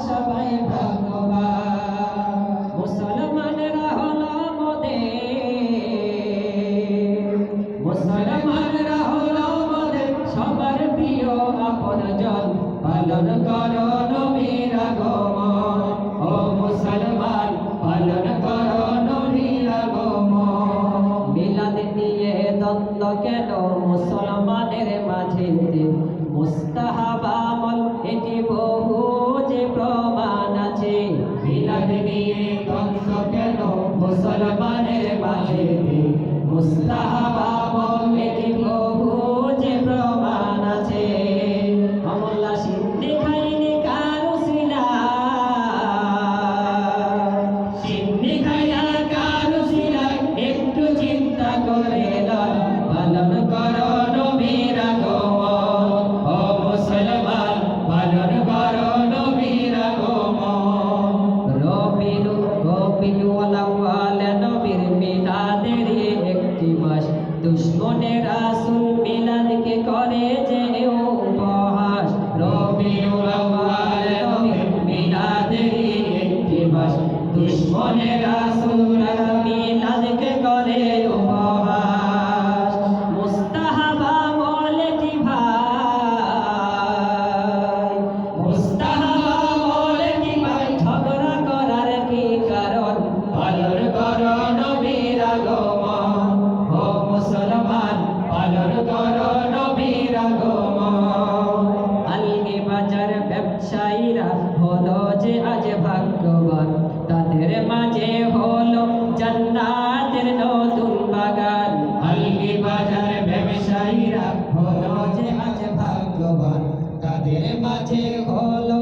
সবাই ভগবান মুসলমানরা হল মোদের মুসলমানরা হল সবার প্রিয় পালন কর নবীর আগমন ও মুসলমান পালন কর নবীর আগমন মিলাদ দিয়ে দ্বন্দ্ব কেন মুসলমানের মাঝে মুস্তাহাব নবীওয়ালা ওয়ালা নবীর মেয়াদের একটি মাস। দুশ্মনের আসুন মিলাদকে করে যে মাঝে আছে ভগবান তাদের মাঝে হলো